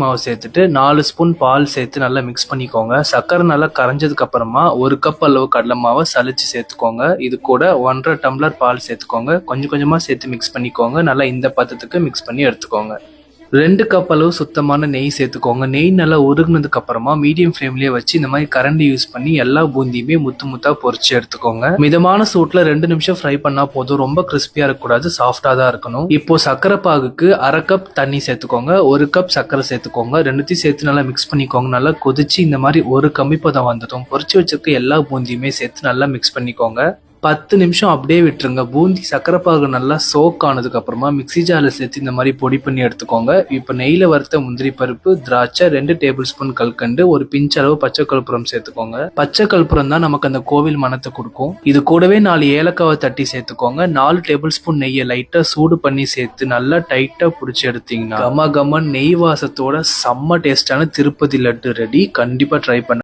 மாவு சேர்த்துட்டு நாலு ஸ்பூன் பால் சேர்த்து நல்லா மிக்ஸ் பண்ணிக்கோங்க. சர்க்கரை நல்லா கரைஞ்சதுக்கு அப்புறமா ஒரு கப் அளவு கடலை மாவை சளிச்சு சேர்த்துக்கோங்க. இது கூட ஒன்றரை டம்ளர் பால் சேர்த்துக்கோங்க. கொஞ்சம் கொஞ்சமா சேர்த்து மிக்ஸ் பண்ணிக்கோங்க. நல்லா இந்த பதத்துக்கு மிக்ஸ் பண்ணி எடுத்துக்கோங்க. ரெண்டு கப் அளவு சுத்தமான நெய் சேர்த்துக்கோங்க. நெய் நல்லா உருகுனதுக்கு அப்புறமா மீடியம் ஃப்ளேம்லயே வச்சு இந்த மாதிரி கரண்டி யூஸ் பண்ணி எல்லா பூந்தியுமே முத்து முத்தா பொறிச்சு எடுத்துக்கோங்க. மிதமான சூட்ல ரெண்டு நிமிஷம் ஃப்ரை பண்ணா போதும். ரொம்ப கிறிஸ்பியா இருக்கக்கூடாது. சாஃப்டா தான் இருக்கணும். இப்போ சக்கரை பாகுக்கு அரை கப் தண்ணி சேர்த்துக்கோங்க. ஒரு கப் சக்கரை சேர்த்துக்கோங்க. ரெண்டுத்தையும் சேர்த்து நல்லா மிக்ஸ் பண்ணிக்கோங்க. நல்லா கொதிச்சு இந்த மாதிரி ஒரு கம்மி பதம் வந்துடும் பொரிச்சு வச்சிருக்க எல்லா பூந்தியுமே சேர்த்து நல்லா மிக்ஸ் பண்ணிக்கோங்க. பத்து நிமிஷம் அப்படியே விட்டுருங்க. பூந்தி சக்கரை பாகு நல்லா சோக் ஆனதுக்கப்புறமா மிக்சி மிக்ஸி சேர்த்து இந்த மாதிரி பொடி பண்ணி எடுத்துக்கோங்க. இப்போ நெய்யில் வறுத்த முந்திரி பருப்பு திராட்சை ரெண்டு டேபிள் ஸ்பூன் கல்கண்டு ஒரு பிஞ்ச் அளவு பச்சை கற்பூரம் சேர்த்துக்கோங்க. பச்சை கற்பூரம் தான் நமக்கு அந்த கோவில் மணத்தை கொடுக்கும். இது கூடவே நாலு ஏலக்காவை தட்டி சேர்த்துக்கோங்க. நாலு டேபிள் ஸ்பூன் நெய்யை லைட்டாக சூடு பண்ணி சேர்த்து நல்லா டைட்டாக பிடிச்சி எடுத்தீங்கன்னா கம கம நெய் வாசத்தோட செம்ம டேஸ்டான திருப்பதி லட்டு ரெடி கண்டிப்பாக ட்ரை பண்ண.